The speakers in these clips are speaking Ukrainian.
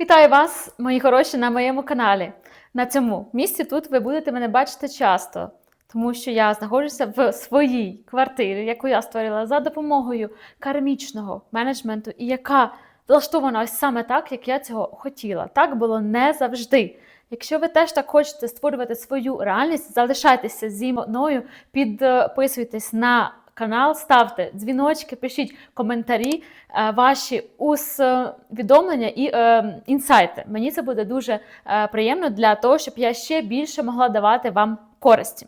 Вітаю вас, мої хороші, на моєму каналі. На цьому місці тут ви будете мене бачити часто, тому що я знаходжуся в своїй квартирі, яку я створила за допомогою кармічного менеджменту, і яка влаштована ось саме так, як я цього хотіла. Так було не завжди. Якщо ви теж так хочете створювати свою реальність, залишайтеся зі мною, підписуйтесь на канал, ставте дзвіночки, пишіть коментарі, е, ваші усвідомлення і е, інсайти. Мені це буде дуже е, приємно для того, щоб я ще більше могла давати вам користі.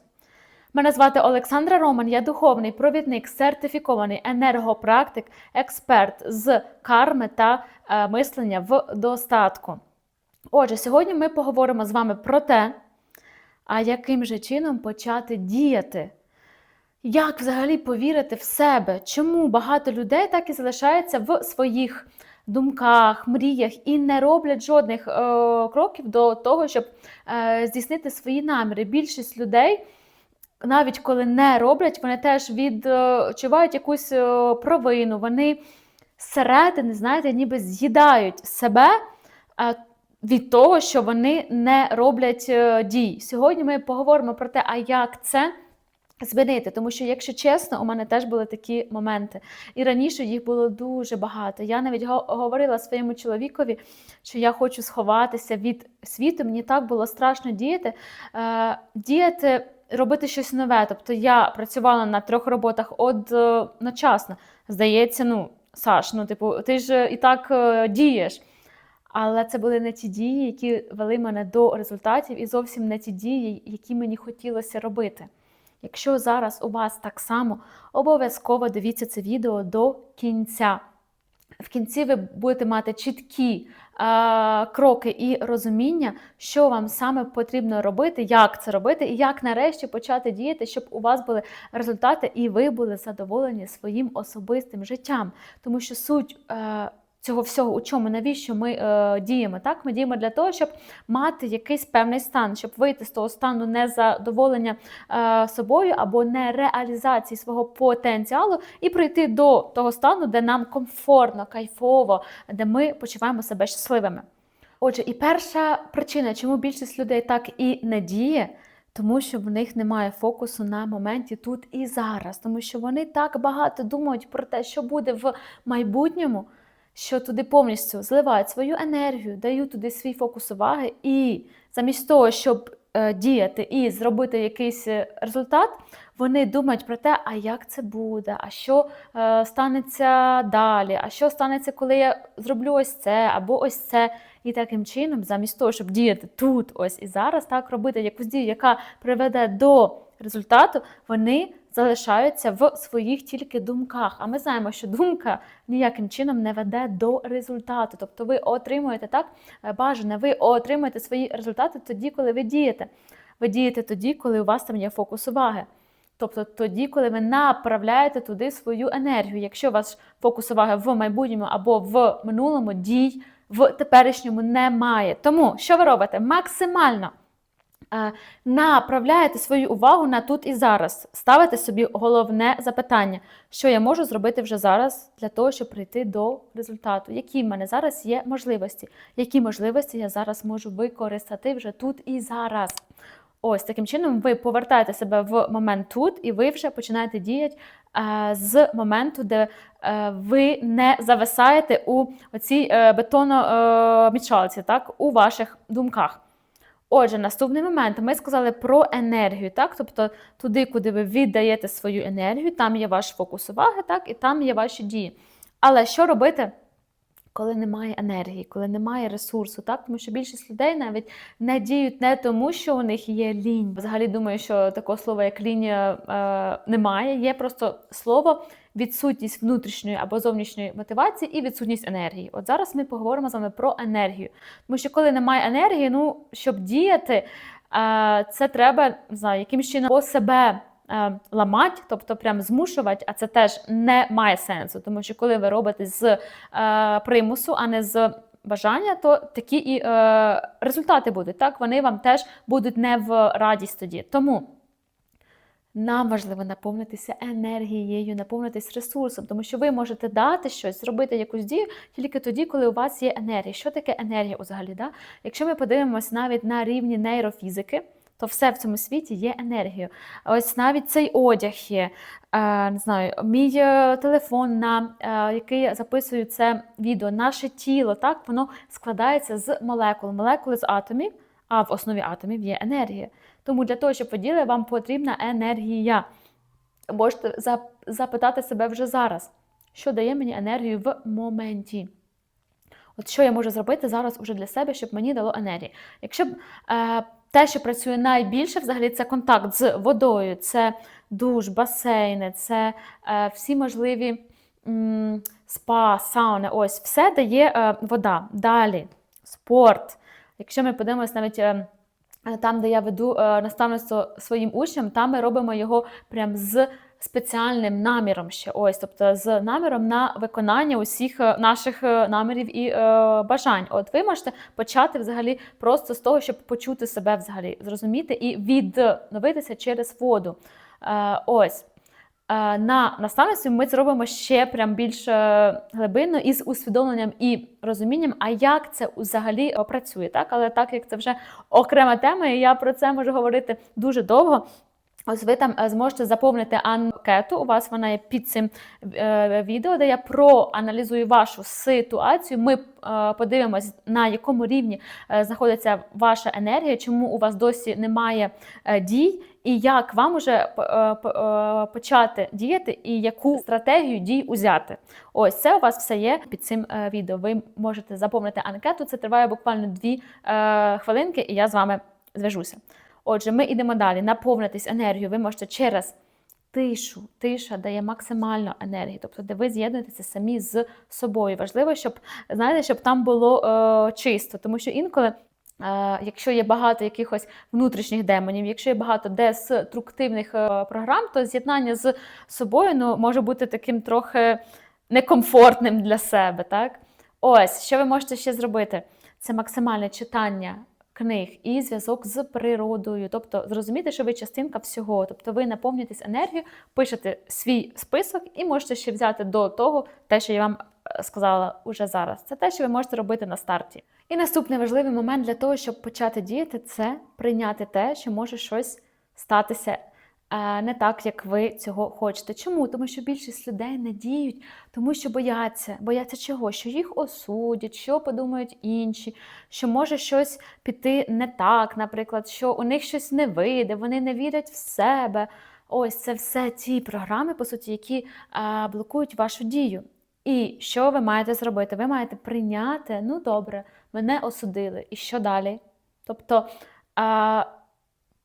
Мене звати Олександра Роман, я духовний провідник, сертифікований енергопрактик, експерт з карми та е, мислення в достатку. Отже, сьогодні ми поговоримо з вами про те, а яким же чином почати діяти. Як взагалі повірити в себе? Чому багато людей так і залишаються в своїх думках, мріях і не роблять жодних е, кроків до того, щоб е, здійснити свої наміри? Більшість людей, навіть коли не роблять, вони теж відчувають якусь е, провину, вони зсередини, знаєте, ніби з'їдають себе. Е, від того, що вони не роблять е, дій. Сьогодні ми поговоримо про те, а як це змінити. Тому що, якщо чесно, у мене теж були такі моменти. І раніше їх було дуже багато. Я навіть говорила своєму чоловікові, що я хочу сховатися від світу. Мені так було страшно діяти. Е, діяти. Робити щось нове. Тобто я працювала на трьох роботах одночасно. Здається, ну, Саш, ну, типу, ти ж і так е, дієш. Але це були не ті дії, які вели мене до результатів, і зовсім не ті дії, які мені хотілося робити. Якщо зараз у вас так само, обов'язково дивіться це відео до кінця. В кінці ви будете мати чіткі е, кроки і розуміння, що вам саме потрібно робити, як це робити, і як нарешті почати діяти, щоб у вас були результати, і ви були задоволені своїм особистим життям. Тому що суть. Е, Цього всього, у чому, навіщо ми е, діємо? Так, ми діємо для того, щоб мати якийсь певний стан, щоб вийти з того стану незадоволення е, собою або нереалізації свого потенціалу і прийти до того стану, де нам комфортно, кайфово, де ми почуваємо себе щасливими. Отже, і перша причина, чому більшість людей так і не діє. Тому що в них немає фокусу на моменті тут і зараз, тому що вони так багато думають про те, що буде в майбутньому, що туди повністю зливають свою енергію, дають туди свій фокус уваги, і замість того, щоб е, діяти і зробити якийсь е, результат, вони думають про те, а як це буде, а що е, станеться далі, а що станеться, коли я зроблю ось це або ось це. І таким чином, замість того, щоб діяти тут, ось і зараз, так робити якусь дію, яка приведе до результату, вони залишаються в своїх тільки думках. А ми знаємо, що думка ніяким чином не веде до результату. Тобто ви отримуєте так е, бажане, ви отримуєте свої результати тоді, коли ви дієте. Ви дієте тоді, коли у вас там є фокус уваги. Тобто тоді, коли ви направляєте туди свою енергію. Якщо у вас фокус уваги в майбутньому або в минулому дій в теперішньому немає. Тому що ви робите? Максимально направляєте свою увагу на тут і зараз. Ставите собі головне запитання, що я можу зробити вже зараз для того, щоб прийти до результату. Які в мене зараз є можливості? Які можливості я зараз можу використати вже тут і зараз? Ось таким чином ви повертаєте себе в момент тут, і ви вже починаєте діяти е, з моменту, де е, ви не зависаєте у цій е, бетономічалці, так, у ваших думках. Отже, наступний момент ми сказали про енергію, так? Тобто туди, куди ви віддаєте свою енергію, там є ваш фокус уваги, так, і там є ваші дії. Але що робити? Коли немає енергії, коли немає ресурсу, так тому що більшість людей навіть не діють не тому, що у них є лінь. Взагалі думаю, що такого слова, як лінь, е, немає. Є просто слово відсутність внутрішньої або зовнішньої мотивації і відсутність енергії. От зараз ми поговоримо з вами про енергію. Тому що коли немає енергії, ну щоб діяти, е, це треба не знаю, якимось чином себе е, ламати, тобто прям змушувати, а це теж не має сенсу, тому що коли ви робите з е, примусу, а не з бажання, то такі і результати будуть. Так, вони вам теж будуть не в радість тоді. Тому Нам важливо наповнитися енергією, наповнитись ресурсом, тому що ви можете дати щось, зробити якусь дію тільки тоді, коли у вас є енергія. Що таке енергія взагалі? Да? Якщо ми подивимось навіть на рівні нейрофізики, то все в цьому світі є енергією. Ось навіть цей одяг є. Е, не знаю, мій е, телефон, на е, який записую це відео, наше тіло, так воно складається з молекул, молекули з атомів, а в основі атомів є енергія. Тому для того, щоб ви діяли, вам потрібна енергія. Можете запитати себе вже зараз, що дає мені енергію в моменті. От що я можу зробити зараз уже для себе, щоб мені дало енергію. Якщо е, те, що працює найбільше, взагалі це контакт з водою, це душ, басейни, це е, всі можливі м, спа, сауни, ось все дає е, вода. Далі спорт. Якщо ми подивимось навіть. Е, Там, де я веду е, наставництво своїм учням, там ми робимо його прям з спеціальним наміром ще ось, тобто з наміром на виконання усіх е, наших е, намірів і е, бажань. От ви можете почати взагалі просто з того, щоб почути себе взагалі, зрозуміти і відновитися через воду. Е, ось. Е, На наставництві ми це робимо ще прям більш е, глибинно із усвідомленням і розумінням, а як це взагалі е, працює. Так? Але так як це вже окрема тема, і я про це можу говорити дуже довго. Ось ви там е, зможете заповнити анкету. У вас вона є під цим е, відео, де я проаналізую вашу ситуацію. Ми е, подивимось, на якому рівні знаходиться ваша енергія, чому у вас досі немає дій, і як вам уже почати діяти, і яку стратегію дій узяти. Ось це у вас все є під цим відео. Ви можете заповнити анкету. Це триває буквально дві хвилинки, і я з вами зв'яжуся. Отже, ми йдемо далі. Наповнитись енергією ви можете через тишу. Тиша дає максимальну енергію, тобто, де ви з'єднуєтеся самі з собою. Важливо, щоб знаєте, щоб там було е, чисто, тому що інколи. е, Якщо є багато якихось внутрішніх демонів, якщо є багато деструктивних е, програм, то з'єднання з собою ну, може бути таким трохи некомфортним для себе. Так? Ось, що ви можете ще зробити? Це максимальне читання книг і зв'язок з природою. Тобто зрозуміти, що ви частинка всього. Тобто ви наповнюєтесь енергією, пишете свій список і можете ще взяти до того те, що я вам е, сказала уже зараз. Це те, що ви можете робити на старті. І наступний важливий момент для того, щоб почати діяти, це прийняти те, що може щось статися. Е, Не так, як ви цього хочете. Чому? Тому що більшість людей не діють, тому що бояться. Бояться чого? Що їх осудять, що подумають інші, що може щось піти не так, наприклад, що у них щось не вийде, вони не вірять в себе. Ось це все ті програми, по суті, які а, блокують вашу дію. І що ви маєте зробити? Ви маєте прийняти, ну добре, мене осудили. І що далі? Тобто а,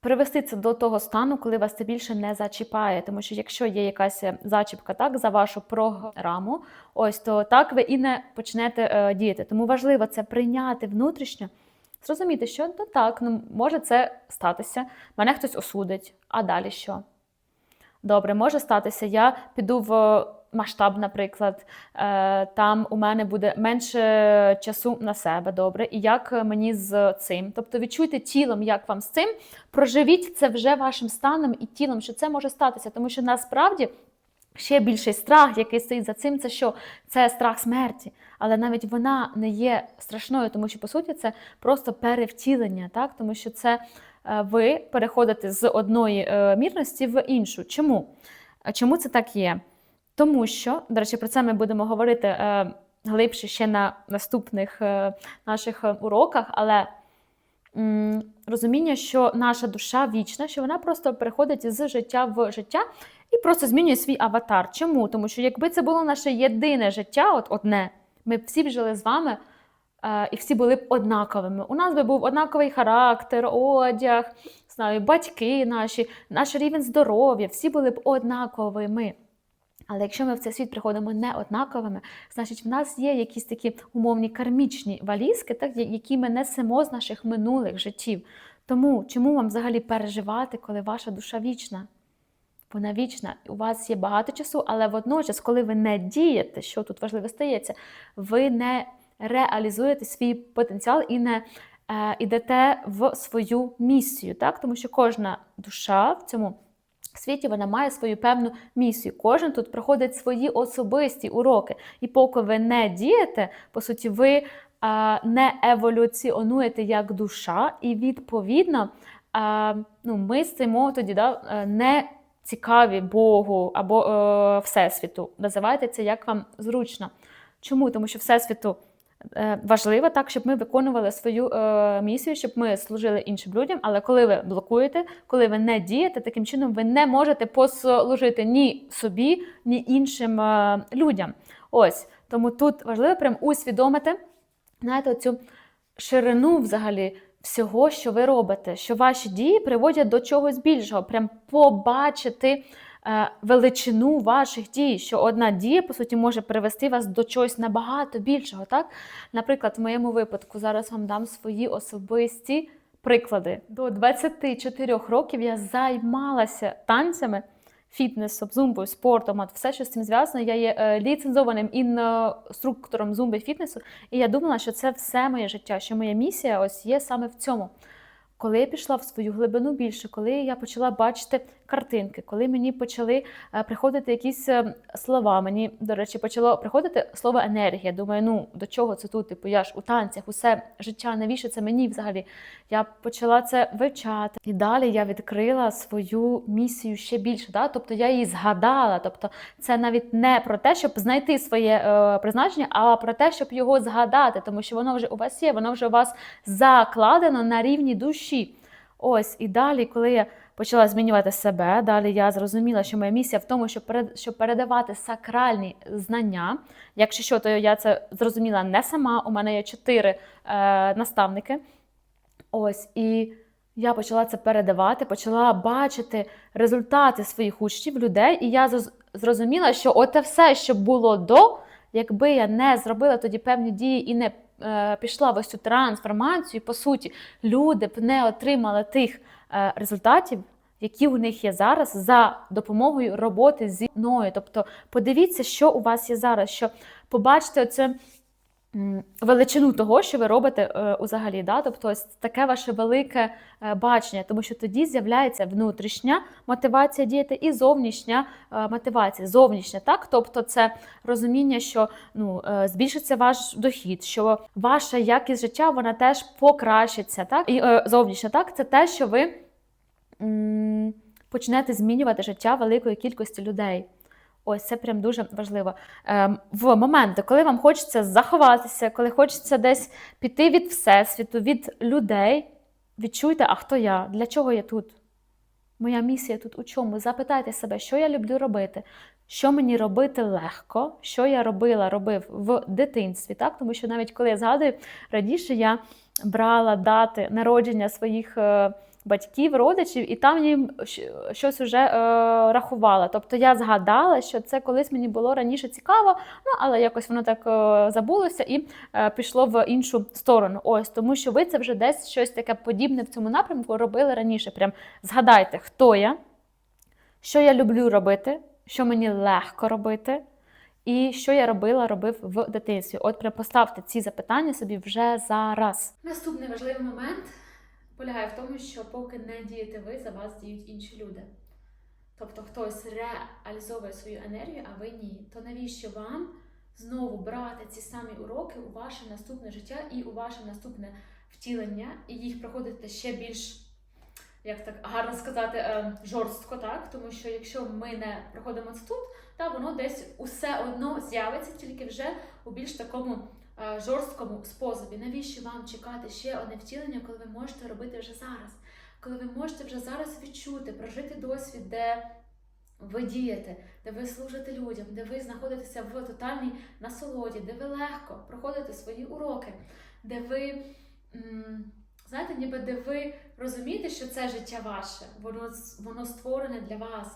привести це до того стану, коли вас це більше не зачіпає. Тому що якщо є якась зачіпка так, за вашу програму, ось то так ви і не почнете е, діяти. Тому важливо це прийняти внутрішньо, зрозуміти, що ну так, ну може це статися, мене хтось осудить, а далі що? Добре, може статися, я піду в масштаб, наприклад, е, там у мене буде менше часу на себе, добре, і як мені з цим. Тобто відчуйте тілом, як вам з цим, проживіть це вже вашим станом і тілом, що це може статися, тому що насправді. Ще більший страх, який стоїть за цим, це що? Це страх смерті. Але навіть вона не є страшною, тому що, по суті, це просто перевтілення, так? тому що це е, ви переходите з одної е, мірності в іншу. Чому? Чому це так є? Тому що, до речі, про це ми будемо говорити е, глибше ще на наступних е, наших е, уроках, але м, розуміння, що наша душа вічна, що вона просто переходить з життя в життя і просто змінює свій аватар. Чому? Тому що якби це було наше єдине життя, от одне, ми б всі б жили з вами. е, І всі були б однаковими. У нас би був однаковий характер, одяг, знаю, батьки наші, наш рівень здоров'я, всі були б однаковими. Але якщо ми в цей світ приходимо не однаковими, значить в нас є якісь такі умовні кармічні валізки, так, які ми несемо з наших минулих життів. Тому чому вам взагалі переживати, коли ваша душа вічна? Вона вічна, у вас є багато часу, але водночас, коли ви не дієте, що тут важливо стається, ви не реалізуєте свій потенціал і не е, ідете в свою місію, так? тому що кожна душа в цьому в світі вона має свою певну місію. Кожен тут проходить свої особисті уроки. І поки ви не дієте, по суті, ви не еволюціонуєте як душа, і відповідно ну, ми стаємо тоді да, е, не цікаві Богу або е, Всесвіту. Називайте це як вам зручно. Чому? Тому що Всесвіту важливо так, щоб ми виконували свою е, місію, щоб ми служили іншим людям. Але коли ви блокуєте, коли ви не дієте, таким чином ви не можете послужити ні собі, ні іншим е, людям. Ось тому тут важливо прям усвідомити, знаєте, цю ширину взагалі. Всього, що ви робите, що ваші дії приводять до чогось більшого, прям побачити е, величину ваших дій, що одна дія, по суті, може привести вас до чогось набагато більшого. Так? Наприклад, в моєму випадку зараз вам дам свої особисті приклади. До 24 років я займалася танцями, фітнесом, зумбою, спортом, от все, що з цим зв'язано. Я є е, ліцензованим інструктором зумби фітнесу, і я думала, що це все моє життя, що моя місія ось є саме в цьому. Коли я пішла в свою глибину більше, коли я почала бачити картинки, коли мені почали е, приходити якісь е, слова, мені, до речі, почало приходити слово енергія. Думаю, ну до чого це тут? Типу, я ж у танцях, усе життя, навіщо це мені взагалі? Я почала це вивчати. І далі я відкрила свою місію ще більше. Да? Тобто я її згадала. Тобто, це навіть не про те, щоб знайти своє е, призначення, а про те, щоб його згадати, тому що воно вже у вас є, воно вже у вас закладено на рівні душі. Ось і далі, коли я почала змінювати себе, далі я зрозуміла, що моя місія в тому, щоб щоб передавати сакральні знання. Якщо що, то я це зрозуміла не сама. У мене є чотири е, наставники. Ось і я почала це передавати, почала бачити результати своїх учнів, людей, і я зрозуміла, що оте все, що було до, якби я не зробила тоді певні дії і не пішла в ось цю трансформацію, по суті, люди б не отримали тих е, результатів, які у них є зараз за допомогою роботи зі мною. Тобто подивіться, що у вас є зараз, що побачите оце величину того, що ви робите е, узагалі. Да? Тобто ось таке ваше велике е, бачення, тому що тоді з'являється внутрішня мотивація діяти і зовнішня е, мотивація. Зовнішня, так? Тобто це розуміння, що ну, збільшиться ваш дохід, що ваша якість життя вона теж покращиться. Так? І зовнішня, так, це те, що ви почнете змінювати життя великої кількості людей. Ось це прям дуже важливо. Ем, в моменти, коли вам хочеться заховатися, коли хочеться десь піти від всесвіту, від людей, відчуйте, а хто я? Для чого я тут? Моя місія тут у чому? Запитайте себе, що я люблю робити, що мені робити легко, що я робила, робив в дитинстві. Так? Тому що навіть коли я згадую, раніше я брала дати народження своїх е, батьків, родичів, і там їм щось уже е, рахувала. Тобто я згадала, що це колись мені було раніше цікаво, ну але якось воно так е, забулося і е, пішло в іншу сторону. Ось тому, що ви це вже десь щось таке подібне в цьому напрямку робили раніше. Прям згадайте, хто я, що я люблю робити, що мені легко робити. І що я робила, робив в дитинстві. От прям поставте ці запитання собі вже зараз. Наступний важливий момент полягає в тому, що поки не дієте ви, за вас діють інші люди. Тобто хтось реалізовує свою енергію, а ви ні. То навіщо вам знову брати ці самі уроки у ваше наступне життя і у ваше наступне втілення, і їх проходити ще більш, як так гарно сказати, е, жорстко, так? Тому що якщо ми не проходимо це тут, та воно десь усе одно з'явиться, тільки вже у більш такому жорсткому способі. Навіщо вам чекати ще одне втілення, коли ви можете робити вже зараз? Коли ви можете вже зараз відчути, прожити досвід, де ви дієте, де ви служите людям, де ви знаходитеся в тотальній насолоді, де ви легко проходите свої уроки, де ви. Знаєте, ніби де ви розумієте, що це життя ваше, воно, воно створене для вас.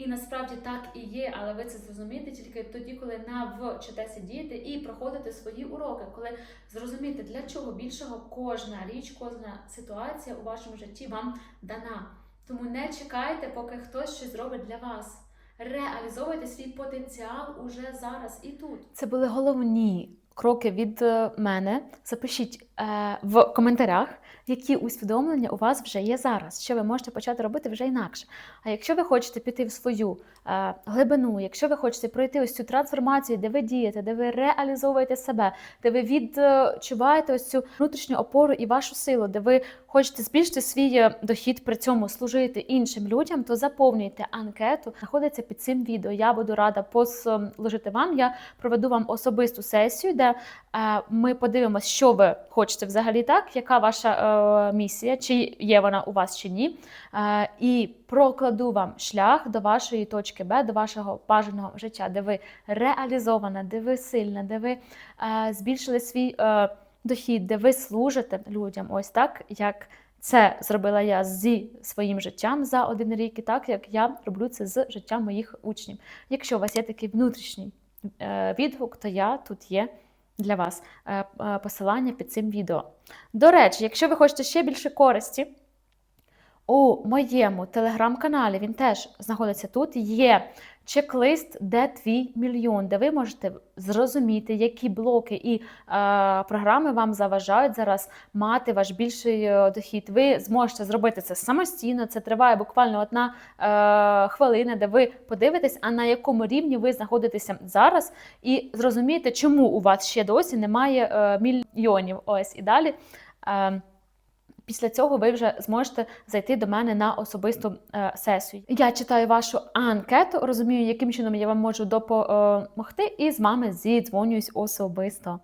І насправді так і є, але ви це зрозумієте тільки тоді, коли навчитеся діяти і проходити свої уроки, коли зрозумієте, для чого більшого кожна річ, кожна ситуація у вашому житті вам дана. Тому не чекайте, поки хтось щось зробить для вас. Реалізовуйте свій потенціал уже зараз і тут. Це були головні кроки від е, мене. Запишіть в коментарях, які усвідомлення у вас вже є зараз, що ви можете почати робити вже інакше. А якщо ви хочете піти в свою е, глибину, якщо ви хочете пройти ось цю трансформацію, де ви дієте, де ви реалізовуєте себе, де ви відчуваєте ось цю внутрішню опору і вашу силу, де ви хочете збільшити свій е, дохід, при цьому служити іншим людям, то заповнюйте анкету, знаходиться під цим відео. Я буду рада послужити вам. Я проведу вам особисту сесію, де е, ми подивимося, що ви хочете взагалі так, яка ваша е, місія, чи є вона у вас чи ні. Е, і прокладу вам шлях до вашої точки Б, до вашого бажаного життя, де ви реалізована, де ви сильна, де ви е, збільшили свій е, дохід, де ви служите людям, ось так, як це зробила я зі своїм життям за один рік, і так як я роблю це з життям моїх учнів. Якщо у вас є такий внутрішній е, відгук, то я тут є для вас е, е, посилання під цим відео. До речі, якщо ви хочете ще більше користі, у моєму телеграм-каналі він теж знаходиться тут. Є чек-лист, де твій мільйон, де ви можете зрозуміти, які блоки і е, програми вам заважають зараз мати ваш більший е, дохід. Ви зможете зробити це самостійно. Це триває буквально одна е, хвилина, де ви подивитесь, а на якому рівні ви знаходитеся зараз, і зрозумієте, чому у вас ще досі немає е, мільйонів. Ось і далі. Е, Після цього ви вже зможете зайти до мене на особисту е, сесію. Я читаю вашу анкету, розумію, яким чином я вам можу допомогти, і з вами зідзвонююсь особисто.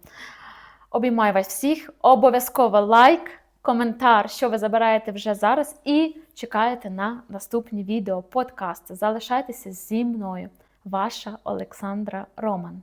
Обіймаю вас всіх. Обов'язково лайк, коментар, що ви забираєте вже зараз, і чекаєте на наступні відео, подкасти. Залишайтеся зі мною. Ваша Олександра Роман.